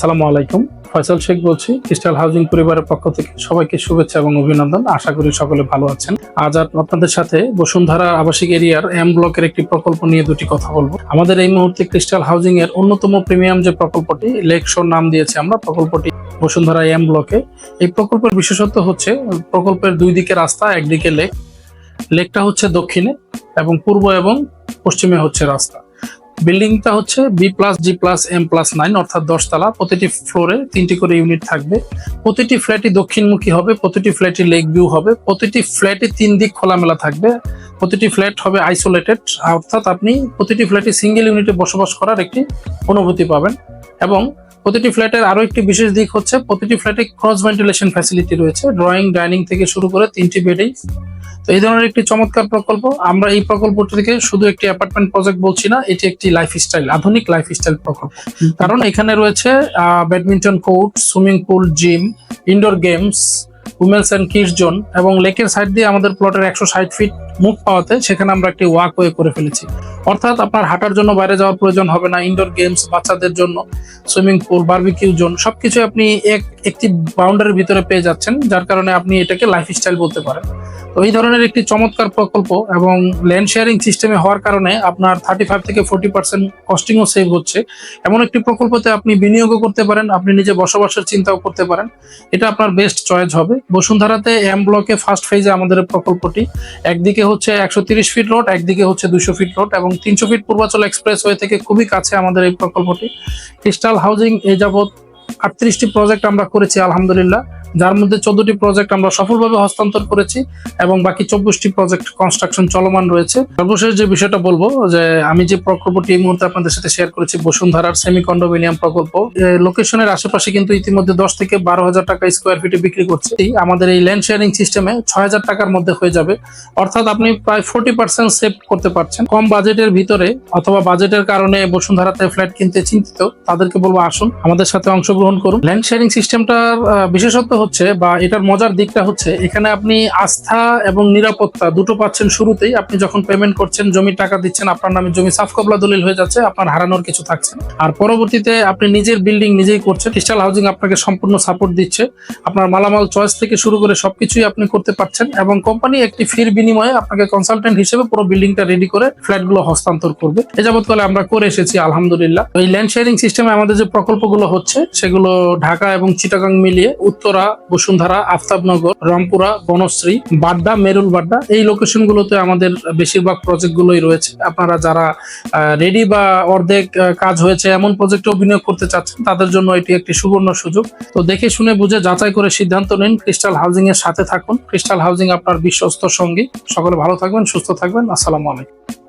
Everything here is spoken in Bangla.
সালামু আলাইকুম। ফয়সাল শেখ বলছি ক্রিস্টাল হাউজিং পরিবারের পক্ষ থেকে সবাইকে শুভেচ্ছা এবং অভিনন্দন। আশা করি সকলে ভালো আছেন। আজ আপনাদের সাথে বসুন্ধরা আবাসিক এরিয়ার এম ব্লকের একটি প্রকল্প নিয়ে দুটি কথা বলব। আমাদের এই মুহূর্তে ক্রিস্টাল হাউজিং এর অন্যতম প্রিমিয়াম যে প্রকল্পটি, লেক শোর নাম দিয়েছে আমরা, প্রকল্পটি বসুন্ধরা এম ব্লকে। এই প্রকল্পের বিশেষত্ব হচ্ছে, প্রকল্পের দুই দিকে রাস্তা, একদিকে লেক। লেকটা হচ্ছে দক্ষিণে এবং পূর্ব এবং পশ্চিমে হচ্ছে রাস্তা। বিল্ডিংটা হচ্ছে B plus G plus M plus nine অর্থাৎ দশতলা। প্রতিটি ফ্লোরে তিনটি করে ইউনিট থাকবে। প্রতিটি ফ্ল্যাটই দক্ষিণমুখী হবে, প্রতিটি ফ্ল্যাটই লেক ভিউ হবে, প্রতিটি ফ্ল্যাটে তিন দিক খোলামেলা থাকবে। প্রতিটি ফ্ল্যাট হবে আইসোলেটেড অর্থাৎ আপনি প্রতিটি ফ্ল্যাটে সিঙ্গেল ইউনিটে বসবাস করার একটি অনুভূতি পাবেন। এবং প্রতিটি ফ্ল্যাটের আরও একটি বিশেষ দিক হচ্ছে প্রতিটি ফ্ল্যাটে ক্রস ভেন্টিলেশন ফ্যাসিলিটি রয়েছে ড্রয়িং ডাইনিং থেকে শুরু করে তিনটি বেডেই তো এই ধরনের একটি চমৎকার প্রকল্প। আমরা এই প্রকল্পটি থেকে শুধু একটি অ্যাপার্টমেন্ট প্রজেক্ট বলছি না, এটি একটি লাইফস্টাইল আধুনিক লাইফস্টাইল প্রকল্প। কারণ এখানে রয়েছে badminton court swimming pool gym indoor games women's and kids zone এবং লেকের সাইড দিয়ে আমাদের প্লটের একশো ষাট ফিট মুখ পাওয়াতে, সেখানে আমরা একটি ওয়াক ওয়ে করে ফেলেছি। অর্থাৎ আপনার হাঁটার জন্য বাইরে যাওয়ার প্রয়োজন হবে না ইনডোর গেমস বাচ্চাদের জন্য সুইমিং পুল বার্বিকিউ জোন সবকিছু আপনি এক, একটি বাউন্ডারির ভিতরে পেয়ে যাচ্ছেন, যার কারণে আপনি এটাকে লাইফস্টাইল বলতে পারেন। তো এই ধরনের একটি চমৎকার প্রকল্প এবং ল্যান্ড শেয়ারিং সিস্টেমে হওয়ার কারণে আপনার থার্টি ফাইভ থেকে ফোর্টি পার্সেন্ট কস্টিংও সেভ হচ্ছে। এমন একটি প্রকল্পতে আপনি বিনিয়োগও করতে পারেন, আপনি নিজে বসবাসের চিন্তাও করতে পারেন। এটা আপনার বেস্ট চয়েস হবে। বসুন্ধরাতে এম ব্লকে ফার্স্ট ফেজে আমাদের প্রকল্পটি। একদিকে হচ্ছে একশো তিরিশ ফিট রোড একদিকে হচ্ছে দুশো ফিট রোড এবং তিনশো ফিট পূর্বাচল এক্সপ্রেস ওয়ে থেকে খুবই কাছে আমাদের এই প্রকল্পটি। ক্রিস্টাল হাউজিং এ যাবৎ আটত্রিশটি প্রজেক্ট আমরা করেছি, আলহামদুলিল্লাহ। যার মধ্যে চোদ্দটি প্রজেক্ট আমরা সফলভাবে হস্তান্তর করেছি এবং বাকি চব্বিশটি প্রজেক্ট কনস্ট্রাকশন চলমান রয়েছে। সর্বশেষ যে বিষয়টা বলব, যে আমি যে প্রকল্পটি এই মুহূর্তে আপনাদের সাথে শেয়ার করেছি, বসুন্ধরার সেমি কন্ডোমিনিয়াম প্রকল্প লোকেশনের আশেপাশে কিন্তু ইতিমধ্যে দশ থেকে বারো হাজার টাকা স্কোয়ার ফিটে বিক্রি করছে। আমাদের এই ল্যান্ড শেয়ারিং সিস্টেমে ছয় হাজার টাকার মধ্যে হয়ে যাবে। অর্থাৎ আপনি প্রায় ফোর্টি পার্সেন্ট সেভ করতে পারছেন। কম বাজেটের ভিতরে অথবা বাজেটের কারণে বসুন্ধরাতে ফ্ল্যাট কিনতে চিন্তিত, তাদেরকে বলব আসুন, আমাদের সাথে অংশগ্রহণ করুন। ল্যান্ড শেয়ারিং সিস্টেমটার বিশেষত্ব হচ্ছে বা এটার মজার দিকটা হচ্ছে, এখানে আপনি আস্থা এবং নিরাপত্তা দুটো পাচ্ছেন শুরুতেই। আপনি যখন পেমেন্ট করছেন, জমির টাকা দিচ্ছেন, আপনার নামে জমি সাফ কবলা দলিল হয়ে যাচ্ছে, আপনার হারানোর কিছু থাকছে আর পরবর্তীতে আপনি নিজের বিল্ডিং নিজেই করছেন ক্রিস্টাল হাউজিং আপনাকে সম্পূর্ণ সাপোর্ট দিচ্ছে। আপনার মালামাল চয়েস থেকে শুরু করে সবকিছুই আপনি করতে পারছেন এবং কোম্পানি একটি ফির বিনিময়ে আপনাকে কনসালটেন্ট হিসেবে পুরো বিল্ডিংটা রেডি করে ফ্ল্যাটগুলো হস্তান্তর করবে। এ যাবৎকালে আমরা করে এসেছি, আলহামদুলিল্লাহ। এই ল্যান্ড শেয়ারিং সিস্টেমে আমাদের যে প্রকল্পগুলো হচ্ছে, সেগুলো ঢাকা এবং চিটাগাং মিলিয়ে উত্তরা বসুন্ধরা, আফতাবনগর রংপুরা বনশ্রী, বাড্ডা, মেরুল বাড্ডা, এই লোকেশন গুলোতে আমাদের বেশিরভাগ প্রজেক্ট গুলোই রয়েছে। আপনারা যারা রেডি বা অর্ধেক কাজ হয়েছে, এমন প্রজেক্টে বিনিয়োগ করতে চাচ্ছেন, তাদের জন্য এটি একটি সুবর্ণ সুযোগ। তো দেখে শুনে বুঝে যাচাই করে সিদ্ধান্ত নিন ক্রিস্টাল হাউজিং এর সাথে থাকুন। ক্রিস্টাল হাউজিং আপনার বিশ্বস্ত সঙ্গী। সকলে ভালো থাকবেন, সুস্থ থাকবেন। আসসালামু আলাইকুম।